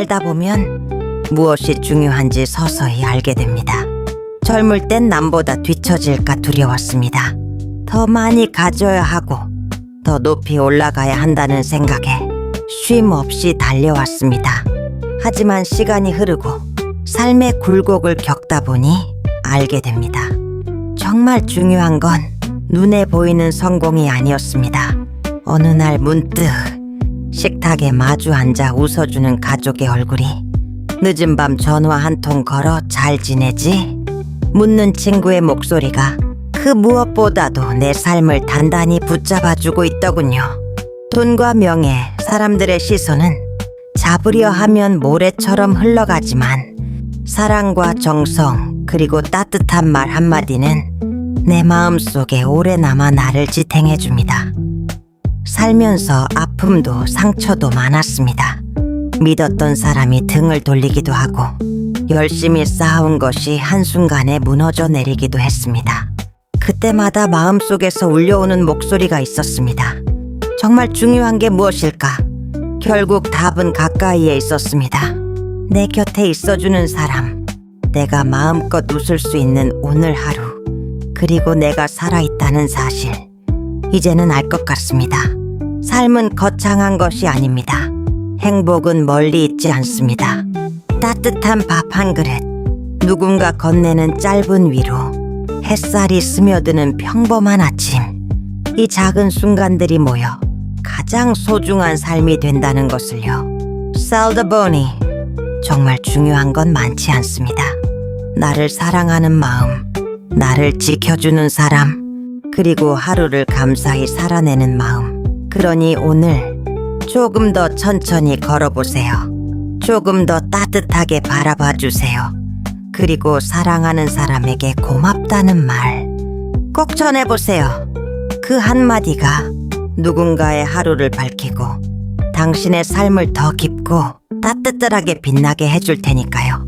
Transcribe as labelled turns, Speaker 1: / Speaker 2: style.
Speaker 1: 살다 보면 무엇이 중요한지 서서히 알게 됩니다. 젊을 땐 남보다 뒤처질까 두려웠습니다. 더 많이 가져야 하고 더 높이 올라가야 한다는 생각에 쉼 없이 달려왔습니다. 하지만 시간이 흐르고 삶의 굴곡을 겪다 보니 알게 됩니다. 정말 중요한 건 눈에 보이는 성공이 아니었습니다. 어느 날 문득 식탁에 마주 앉아 웃어주는 가족의 얼굴이 늦은 밤 전화 한 통 걸어 잘 지내지? 묻는 친구의 목소리가 그 무엇보다도 내 삶을 단단히 붙잡아주고 있더군요. 돈과 명예, 사람들의 시선은 잡으려 하면 모래처럼 흘러가지만 사랑과 정성 그리고 따뜻한 말 한마디는 내 마음속에 오래 남아 나를 지탱해줍니다. 살면서 아픔도 상처도 많았습니다. 믿었던 사람이 등을 돌리기도 하고 열심히 쌓아온 것이 한순간에 무너져 내리기도 했습니다. 그때마다 마음속에서 울려오는 목소리가 있었습니다. 정말 중요한 게 무엇일까? 결국 답은 가까이에 있었습니다. 내 곁에 있어주는 사람, 내가 마음껏 웃을 수 있는 오늘 하루, 그리고 내가 살아있다는 사실. 이제는 알 것 같습니다. 삶은 거창한 것이 아닙니다. 행복은 멀리 있지 않습니다. 따뜻한 밥 한 그릇, 누군가 건네는 짧은 위로, 햇살이 스며드는 평범한 아침. 이 작은 순간들이 모여 가장 소중한 삶이 된다는 것을요. 살더보니 정말 중요한 건 많지 않습니다. 나를 사랑하는 마음, 나를 지켜주는 사람, 그리고 하루를 감사히 살아내는 마음. 그러니 오늘 조금 더 천천히 걸어보세요. 조금 더 따뜻하게 바라봐 주세요. 그리고 사랑하는 사람에게 고맙다는 말 꼭 전해보세요. 그 한마디가 누군가의 하루를 밝히고 당신의 삶을 더 깊고 따뜻하게 빛나게 해줄 테니까요.